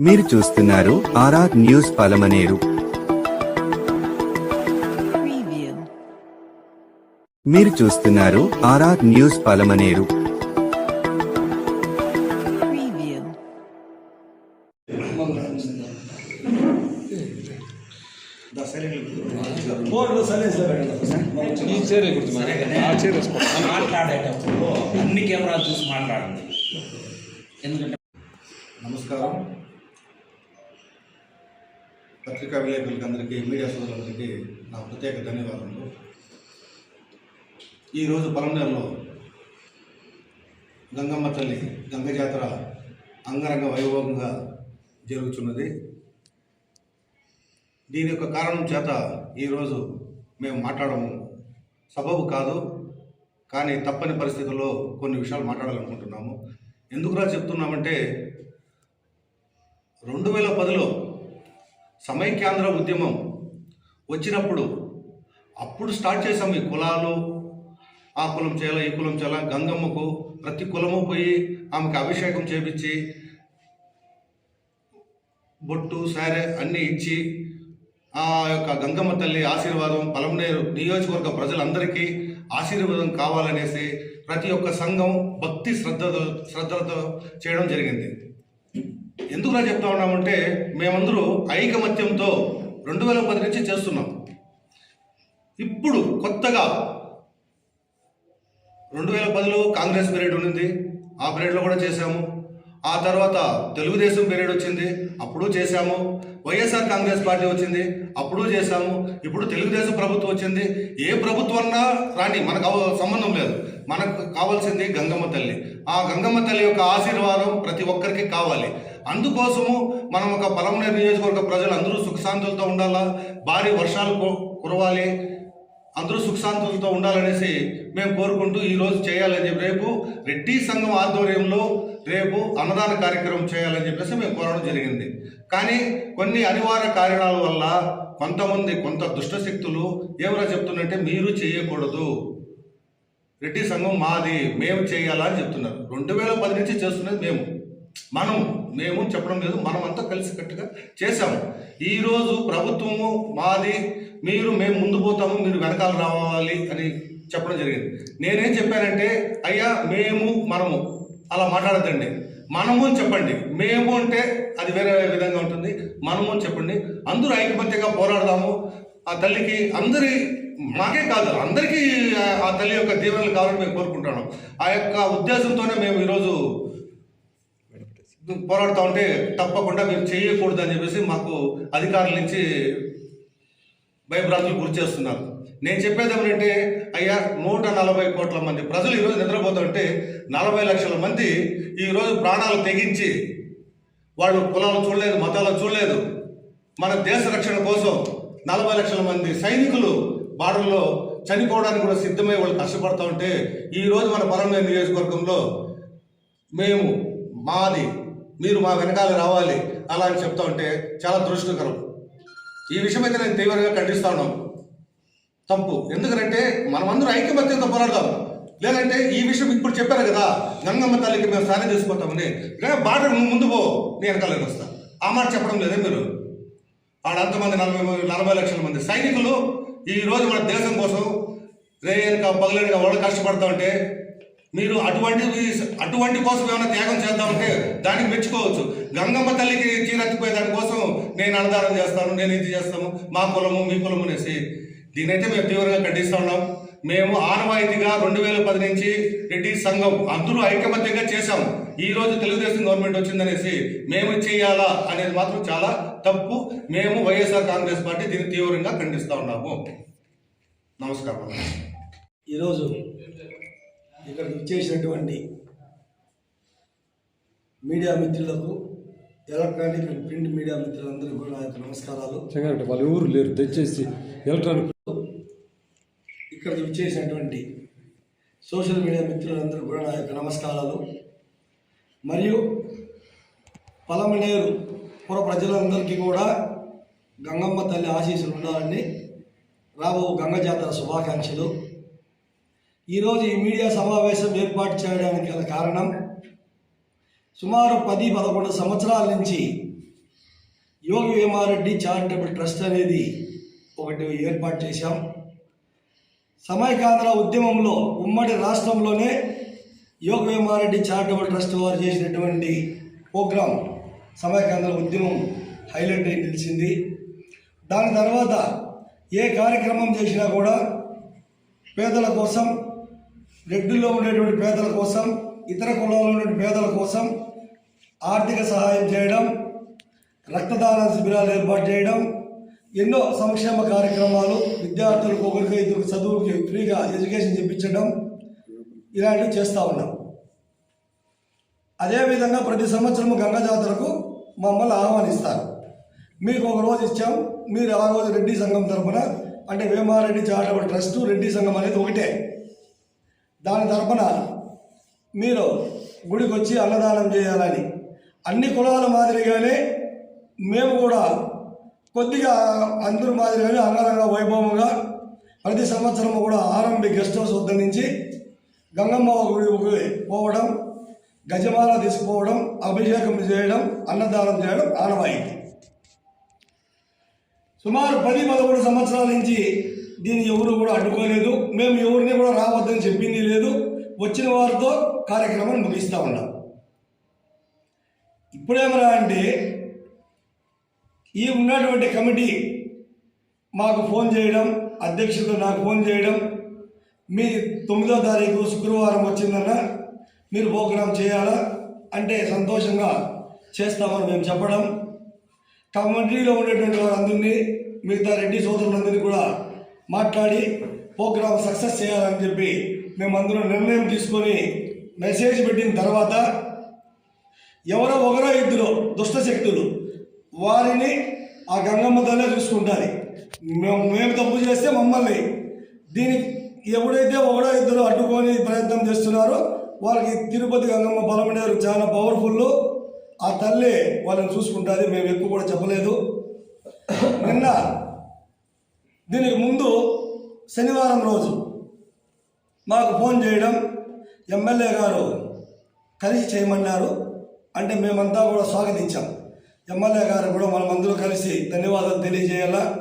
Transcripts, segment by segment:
మీరు చూస్తున్నారు RR news Palamaner. మీరు చూస్తున్నారు ఆర్ఆర్ న్యూస్ పలమనేరు. మాట్లాడేటప్పుడు అన్ని కెమెరాలు చూసి మాట్లాడండి ఎందుకంటే నమస్కారం పత్రికా విలేకరులకి అందరికీ మీడియా సోదరులందరికీ నా ప్రత్యేక ధన్యవాదాలు ఈరోజు పలంనేరులో గంగమ్మ తల్లి గంగ జాతర అంగరంగ వైభవంగా జరుగుతున్నది. దీని యొక్క కారణం చేత ఈరోజు మేము మాట్లాడము. సబబు కాదు కానీ తప్పని పరిస్థితుల్లో కొన్ని విషయాలు మాట్లాడాలనుకుంటున్నాము. ఎందుకురా చెప్తున్నామంటే రెండు వేల పదిలో సమైక్యాంధ్ర ఉద్యమం వచ్చినప్పుడు అప్పుడు స్టార్ట్ చేసాం ఈ కులాలు. ఆ కులం చేయాల ఈ కులం చేయాలా గంగమ్మకు ప్రతి కులము పోయి ఆమెకు అభిషేకం చేపించి బొట్టు సారే అన్నీ ఇచ్చి ఆ యొక్క గంగమ్మ తల్లి ఆశీర్వాదం పలమనేరు నియోజకవర్గ ప్రజలందరికీ ఆశీర్వాదం కావాలనేసి ప్రతి ఒక్క సంఘం భక్తి శ్రద్ధతో శ్రద్ధలతో చేయడం జరిగింది. ఎందుకులా చెప్తా ఉన్నామంటే మేమందరూ ఐకమత్యంతో రెండు వేల పది నుంచి చేస్తున్నాం. ఇప్పుడు కొత్తగా రెండు వేల పదిలో కాంగ్రెస్ పీరియడ్ ఉన్నింది. ఆ పీరియడ్లో కూడా చేశాము. ఆ తర్వాత తెలుగుదేశం పీరియడ్ వచ్చింది. అప్పుడు చేశాము. వైఎస్ఆర్ కాంగ్రెస్ పార్టీ వచ్చింది. అప్పుడు చేశాము. ఇప్పుడు తెలుగుదేశం ప్రభుత్వం వచ్చింది. ఏ ప్రభుత్వం అన్నా రాని మనకు సంబంధం లేదు. మనకు కావాల్సింది గంగమ్మ తల్లి. ఆ గంగమ్మ తల్లి యొక్క ఆశీర్వాదం ప్రతి ఒక్కరికి కావాలి. అందుకోసము మనం ఒక పలమనేరు నియోజకవర్గ ప్రజలు అందరూ సుఖశాంతులతో ఉండాలా? భారీ వర్షాలు కు- కురవాలి. అందరూ సుఖశాంతులతో ఉండాలనేసి మేము కోరుకుంటూ ఈరోజు చేయాలని చెప్పి రేపు రెడ్డి సంఘం ఆధ్వర్యంలో రేపు అన్నదాన కార్యక్రమం చేయాలని చెప్పేసి మేము కోరడం జరిగింది. కానీ కొన్ని అనివార్య కారణాల వల్ల కొంతమంది కొంత దుష్ట శక్తులు ఏమైనా చెప్తున్నంటే మీరు చేయకూడదు. రెడ్డి సంఘం మాది మేము చేయాలా అని చెప్తున్నారు. రెండు వేల పది నుంచి చేస్తున్నది మేము. మనం మేము చెప్పడం లేదు మనమంతా కలిసికట్టుగా చేశాము. ఈరోజు ప్రభుత్వము మాది మీరు మేము ముందు పోతాము మీరు వెనకాల రావాలి అని చెప్పడం జరిగింది. నేనేం చెప్పానంటే అయ్యా మేము మనము. అలా మాట్లాడద్దండి. మనము అని చెప్పండి. మేము అంటే అది వేరే విధంగా ఉంటుంది. మనము అని చెప్పండి. అందరూ ఐకమత్యంగా పోరాడదాము ఆ తల్లికి అందరి మాకే కాదు అందరికీ ఆ- ఆ తల్లి యొక్క దీవెనలు కావాలని మేము కోరుకుంటున్నాం. ఆ యొక్క ఉద్దేశంతోనే మేము ఈరోజు పోరాడుతూ ఉంటే తప్పకుండా మీరు చేయకూడదు అని చెప్పేసి మాకు అధికారుల నుంచి భయభ్రాంతులు గురి చేస్తున్నారు. నేను చెప్పేది ఏమిటంటే అయ్యా నూట నలభై కోట్ల మంది ప్రజలు ఈరోజు నిద్రపోతుంటే నలభై లక్షల మంది ఈరోజు ప్రాణాలు తెగించి వాళ్ళు కులాలు చూడలేదు మతాలు చూడలేదు. మన దేశ రక్షణ కోసం నలభై లక్షల మంది సైనికులు బార్డర్లో చనిపోవడానికి కూడా సిద్ధమై వాళ్ళు కష్టపడుతూ ఉంటే ఈరోజు మన పరమైన నియోజకవర్గంలో మేము మాది మీరు మా వెనకాల రావాలి. అలా అని చెప్తా ఉంటే చాలా దురదృష్టకరం. ఈ విషయం అయితే నేను తీవ్రంగా ఖండిస్తా ఉన్నాం తప్పు. ఎందుకంటే మనమందరం ఐక్యమత్యంతో పోరాడదాం. లేదంటే ఈ విషయం ఇప్పుడు చెప్పారు కదా గంగమ్మ తల్లికి మేము స్నానం చేసిపోతామని. బాట నువ్వు ముందు పో నీ వెనకాల వస్తా. ఆ మాట చెప్పడం లేదే మీరు. ఆడ అంతమంది నలభై నలభై లక్షల మంది సైనికులు ఈ రోజు మన దేశం కోసం రేయనక పగలనక వాళ్ళు కష్టపడతా ఉంటే మీరు అటువంటివి అటువంటి కోసం ఏమైనా త్యాగం చేద్దామంటే దానికి మెచ్చుకోవచ్చు. గంగమ్మ తల్లికి చీరెత్తిపోయే దానికోసం నేను అన్నదానం చేస్తాను నేను ఇది చేస్తాను మా కులము మీ కులము అనేసి. దీనైతే మేము తీవ్రంగా ఖండిస్తూ ఉన్నాం. మేము ఆనవాయితీగా రెండు వేల పది నుంచి రెడ్డి సంఘం అందరూ ఐకమత్యంగా చేశాం. ఈ రోజు తెలుగుదేశం గవర్నమెంట్ వచ్చిందనేసి మేము చేయాలా అనేది మాత్రం చాలా తప్పు. మేము వైఎస్ఆర్ కాంగ్రెస్ పార్టీ దీన్ని తీవ్రంగా ఖండిస్తూ ఉన్నాము. నమస్కారం. ఈరోజు ఇక్కడ ఇచ్చేసినటువంటి మీడియా మిత్రులకు ఎలక్ట్రానిక్ అండ్ ప్రింట్ మీడియా మిత్రులందరికీ కూడా నా యొక్క నమస్కారాలు. వాళ్ళు ఊరు లేరు దయచేసి ఎలక్ట్రానిక్ ఇక్కడ ఇచ్చేసినటువంటి సోషల్ మీడియా మిత్రులందరికీ కూడా నా యొక్క నమస్కారాలు. మరియు పలమనేరు పుర ప్రజలందరికీ కూడా గంగమ్మ తల్లి ఆశీస్సులు ఉండాలని రాబో గంగ జాతర శుభాకాంక్షలు. ఈరోజు ఈ మీడియా సమావేశం ఏర్పాటు చేయడానికి గల కారణం సుమారు పది పదకొండు సంవత్సరాల నుంచి యోగి వేమారెడ్డి చారిటబుల్ ట్రస్ట్ అనేది ఒకటి ఏర్పాటు చేశాం. సమైకాంధ్ర ఉద్యమంలో ఉమ్మడి రాష్ట్రంలోనే యోగ వేమారెడ్డి చారిటబుల్ ట్రస్ట్ వారు చేసినటువంటి ప్రోగ్రాం సమైకాంధ్ర ఉద్యమం హైలైట్ అయి నిలిచింది. దాని తర్వాత ఏ కార్యక్రమం చేసినా కూడా పేదల కోసం రెడ్డిలో ఉండేటువంటి పేదల కోసం ఇతర కులాల్లో ఉండే పేదల కోసం ఆర్థిక సహాయం చేయడం రక్తదాన శిబిరాలు ఏర్పాటు చేయడం ఎన్నో సంక్షేమ కార్యక్రమాలు విద్యార్థులకు ఒకరికి ఇద్దరు చదువుకి ఫ్రీగా ఎడ్యుకేషన్ చెప్పించడం ఇలాంటివి చేస్తూ ఉన్నాం. అదేవిధంగా ప్రతి సంవత్సరం గంగా జాతరకు మమ్మల్ని ఆహ్వానిస్తారు. మీకు ఒక రోజు ఇచ్చాం మీరు ఆ రోజు రెడ్డి సంఘం తరపున అంటే వేమారెడ్డి చారిటబుల్ ట్రస్ట్ రెడ్డి సంఘం అనేది ఒకటే. దాని తరపున మీరు గుడికి వచ్చి అన్నదానం చేయాలని. అన్ని కులాల మాదిరిగానే మేము కూడా కొద్దిగా అందరి మాదిరిగానే అంగరంగ వైభవంగా ప్రతి సంవత్సరం కూడా ఆరంభి గెస్ట్ హౌస్ వద్ద నుంచి గంగమ్మ గుడికి పోవడం గజమాల తీసుకుపోవడం అభిషేకం చేయడం అన్నదానం చేయడం ఆనవాయితీ. సుమారు పది పదకొండు సంవత్సరాల నుంచి దీన్ని ఎవరు కూడా అడ్డుకోలేదు. మేము ఎవరిని కూడా రావద్దని చెప్పింది లేదు. వచ్చిన వారితో కార్యక్రమాన్ని ముగిస్తూ ఉన్నాం. ఇప్పుడేమరా అంటే ఈ ఉన్నటువంటి కమిటీ మాకు ఫోన్ చేయడం అధ్యక్షుడు నాకు ఫోన్ చేయడం మీ తొమ్మిదో తారీఖు శుక్రవారం వచ్చిందన్న మీరు ప్రోగ్రాం చేయాలా అంటే సంతోషంగా చేస్తామని మేము చెప్పడం. కమిటీలో ఉండేటువంటి వారందరినీ మిగతా రెడ్డి సోదరులందరినీ కూడా మాట్లాడి ప్రోగ్రాం సక్సెస్ చేయాలని చెప్పి మేమందరం నిర్ణయం తీసుకొని మెసేజ్ పెట్టిన తర్వాత ఎవరో ఒకరో ఇద్దరు దుష్ట శక్తులు వారిని ఆ గంగమ్మ తల్లే చూసుకుంటారు. మేము మేము తప్పు చేస్తే మమ్మల్ని దీని ఎవడైతే ఒకడో ఇద్దరు అడ్డుకొని ప్రయత్నం చేస్తున్నారో వాళ్ళకి తిరుపతి గంగమ్మ బలమనేరు చాలా పవర్ఫుల్ ఆ తల్లి వాళ్ళని చూసుకుంటుంది మేము ఎక్కువ కూడా చెప్పలేదు. నిన్న దీనికి ముందు శనివారం రోజు మాకు ఫోన్ చేయడం ఎమ్మెల్యే గారు కలిసి చేయమన్నారు. అంటే మేమంతా కూడా స్వాగతించాం. ఎమ్మెల్యే గారు కూడా మనమందరూ అందరూ కలిసి ధన్యవాదాలు తెలియజేయాలా.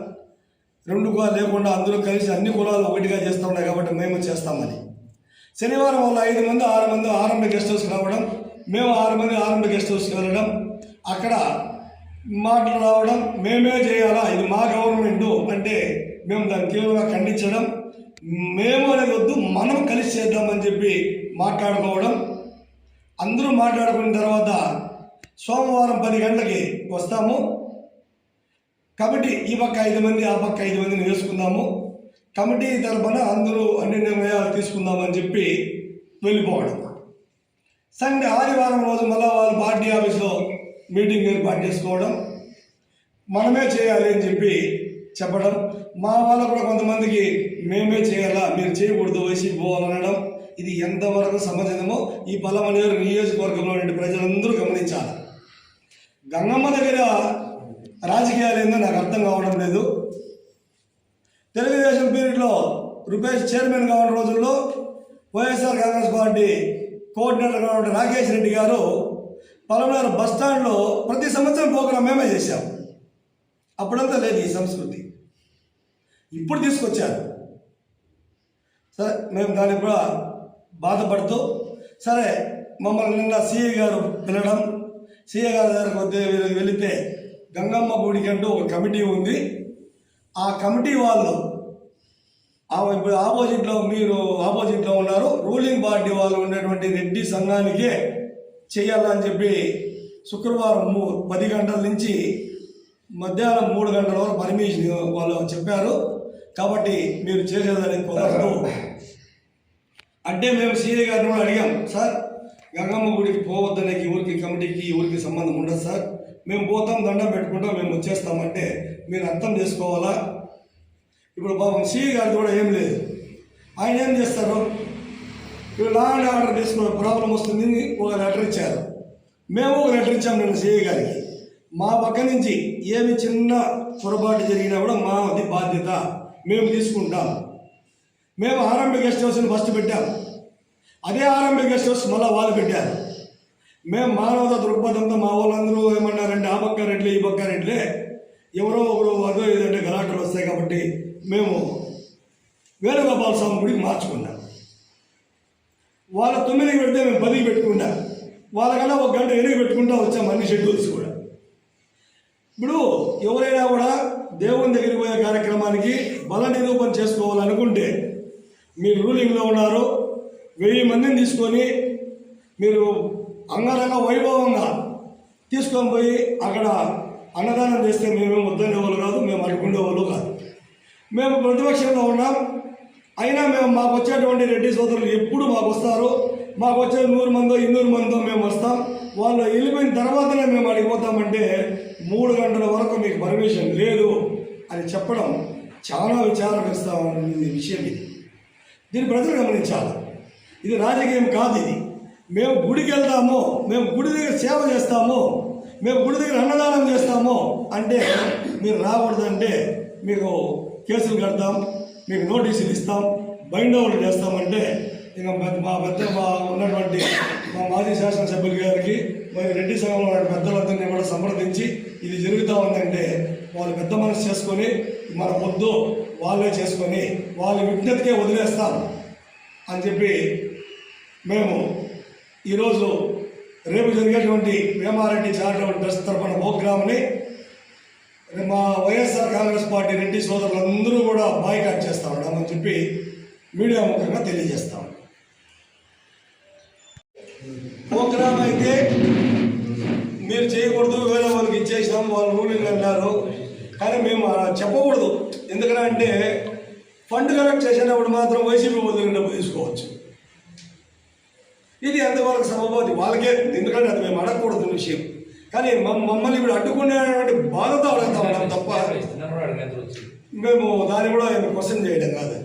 రెండు కులాలు లేకుండా అందరూ కలిసి అన్ని కులాలు ఒకటిగా చేస్తూ ఉన్నాయి కాబట్టి మేము చేస్తామని. శనివారం వల్ల ఐదు మంది ఆరు మంది ఆరంభ గెస్ట్ హౌస్కి రావడం మేము ఆరు మంది ఆరంభ గెస్ట్ హౌస్కి వెళ్ళడం అక్కడ మాటలు రావడం మేమే చేయాలా? ఇది మా గవర్నమెంట్ అంటే మేము దాన్ని తీవ్రంగా ఖండించడం మేము అనేది వద్దు మనం కలిసి చేద్దామని చెప్పి మాట్లాడుకోవడం. అందరూ మాట్లాడుకున్న తర్వాత సోమవారం పది గంటలకి వస్తాము. కమిటీ ఈ పక్క ఐదు మంది ఆ పక్క ఐదు మందిని వేసుకుందాము. కమిటీ తరపున అందరూ అన్ని నిర్ణయాలు తీసుకుందామని చెప్పి వెళ్ళిపోవడం. సండే ఆదివారం రోజు మళ్ళీ వాళ్ళు పార్టీ ఆఫీస్లో మీటింగ్ ఏర్పాటు చేసుకోవడం. మనమే చేయాలి అని చెప్పి చెప్పడం. మా వాళ్ళు కూడా కొంతమందికి మేమే చేయాలా? మీరు చేయకూడదు వైసీపీ పోవాలనడం ఇది ఎంతవరకు సమంజసమో ఈ పలమనేరు నియోజకవర్గంలో ప్రజలందరూ గమనించాలి. గంగమ్మ దగ్గర రాజకీయాలు ఏందో నాకు అర్థం కావడం లేదు. తెలుగుదేశం పీరియడ్లో రూపేష్ చైర్మన్గా ఉన్న రోజుల్లో వైఎస్ఆర్ కాంగ్రెస్ పార్టీ కోఆర్డినేటర్గా ఉన్న రాకేష్ రెడ్డి గారు పలమనేరు బస్ స్టాండ్లో ప్రతి సంవత్సరం ప్రోగ్రాం మేమే చేశాం. అప్పుడంతా లేదు ఈ సంస్కృతి. ఇప్పుడు తీసుకొచ్చారు. సరే మేము దానికి కూడా బాధపడుతూ సరే మమ్మల్ని నిన్న సీఏ గారు పిలవడం సీఏ గారి దగ్గరకు వెళితే గంగమ్మ గుడికి అంటూ ఒక కమిటీ ఉంది. ఆ కమిటీ వాళ్ళు ఆమె ఇప్పుడు ఆపోజిట్లో మీరు ఆపోజిట్లో ఉన్నారు రూలింగ్ పార్టీ వాళ్ళు ఉన్నటువంటి రెడ్డి సంఘానికే చేయాలని చెప్పి శుక్రవారం మూ పది గంటల నుంచి మధ్యాహ్నం మూడు గంటల వరకు పర్మిషన్ వాళ్ళు చెప్పారు. కాబట్టి మీరు చేసేదానికి కుదరదు. అంటే మేము సీఏ గారిని కూడా అడిగాం సార్ గంగమ్మ గుడికి పోవద్దని ఊరికి కమిటీకి ఊరికి సంబంధం ఉండదు సార్. మేము పోతాం దండం పెట్టుకుంటాం మేము వచ్చేస్తామంటే మీరు అర్థం చేసుకోవాలా? ఇప్పుడు పాపం సీఏ గారిది కూడా ఏం లేదు. ఆయన ఏం చేస్తారు? ఇప్పుడు లా అండ్ ఆర్డర్ తీసుకున్న ప్రాబ్లం వస్తుంది ఒక లెటర్ ఇచ్చారు. మేము ఒక లెటర్ ఇచ్చాం నేను సిఐ గారికి. మా పక్క నుంచి ఏమి చిన్న పొరపాటు జరిగినా కూడా మా అది బాధ్యత మేము తీసుకుంటాం. మేము ఆరంభ గెస్ట్ హౌస్ని ఫస్ట్ పెట్టాం. అదే ఆరంభ గెస్ట్ హౌస్ మళ్ళీ వాళ్ళు పెట్టారు. మేము మానవత దృక్పథంతో మా వాళ్ళందరూ ఏమన్నారంటే ఆ పక్క రెడ్లే ఈ పక్క రెడ్లే. ఎవరో ఒకరు అదో ఏదంటే గలాటలు వస్తాయి కాబట్టి మేము వేణుగోపాల స్వామి గుడికి మార్చుకున్నాం. వాళ్ళ తొమ్మిదికి పెడితే మేము పదికి పెట్టుకున్నాం. వాళ్ళకన్నా ఒక గంట ఎనిమిది పెట్టుకుంటా వచ్చాం అన్ని షెడ్యూల్స్ కూడా. ఇప్పుడు ఎవరైనా కూడా దేవుని దగ్గరికి పోయే కార్యక్రమానికి బల నిరూపణ చేసుకోవాలనుకుంటే మీరు రూలింగ్లో ఉన్నారు వెయ్యి మందిని తీసుకొని మీరు అంగరంగ వైభవంగా తీసుకొని పోయి అక్కడ అన్నదానం చేస్తే మేమేం వద్దనేవాళ్ళు కాదు మేము అడుగుండేవాళ్ళు కాదు. మేము ప్రతిపక్షంలో ఉన్నాం అయినా మేము మాకు వచ్చేటువంటి రెడ్డి సోదరులు ఎప్పుడు మాకు వస్తారు మాకు వచ్చే నూరు మందో ఇన్నూరు మందో మేము వస్తాం. వాళ్ళు వెళ్ళిపోయిన తర్వాతనే మేము అడిగిపోతామంటే మూడు గంటల వరకు మీకు పర్మిషన్ లేదు అని చెప్పడం చాలా విచారమిస్తా ఉంది విషయం ఇది. దీన్ని ప్రజలు గమనించాలి. ఇది రాజకీయం కాదు ఇది. మేము గుడికి వెళ్తాము మేము గుడి దగ్గర సేవ చేస్తాము మేము గుడి దగ్గర అన్నదానం చేస్తాము అంటే మీరు రాకూడదంటే మీకు కేసులు కడతాం మీకు నోటీసులు ఇస్తాం బైండ్ ఓవర్ చేస్తామంటే ఇంకా మా పెద్ద మా ఉన్నటువంటి మా మాజీ శాసనసభ్యులు గారికి మరి రెడ్డి సంఘంలో ఉన్న పెద్దలందరినీ కూడా సంప్రదించి ఇది జరుగుతూ ఉందంటే వాళ్ళు పెద్ద మనసు చేసుకొని మన పొద్దు వాళ్ళే చేసుకొని వాళ్ళ విజ్ఞతకే వదిలేస్తాం అని చెప్పి మేము ఈరోజు రేపు జరిగేటువంటి వేమారెడ్డి చారిటబుల్ ట్రస్ట్ తరఫున ప్రోగ్రామ్ని మా వైఎస్ఆర్ కాంగ్రెస్ పార్టీ రెడ్డి సోదరులందరూ కూడా బాయ్కాట్ చేస్తా ఉన్నామని చెప్పి మీడియా ముఖంగా తెలియజేస్తాం చేసాం వాళ్ళు రూలింగ్ అన్నారు కానీ మేము అలా చెప్పకూడదు ఎందుకంటే ఫండ్ కలెక్ట్ చేసేటప్పుడు మాత్రం వైసీపీ వదిలిన డబ్బు తీసుకోవచ్చు ఇది ఎంతవరకు సమబోధి వాళ్ళకే ఎందుకంటే అది మేము అడగకూడదు విషయం కానీ మమ్మల్ని ఇప్పుడు అడ్డుకునేటువంటి బాధతో అడుగుతాం తప్ప మేము దాన్ని కూడా క్వశ్చన్ చేయడం కాదు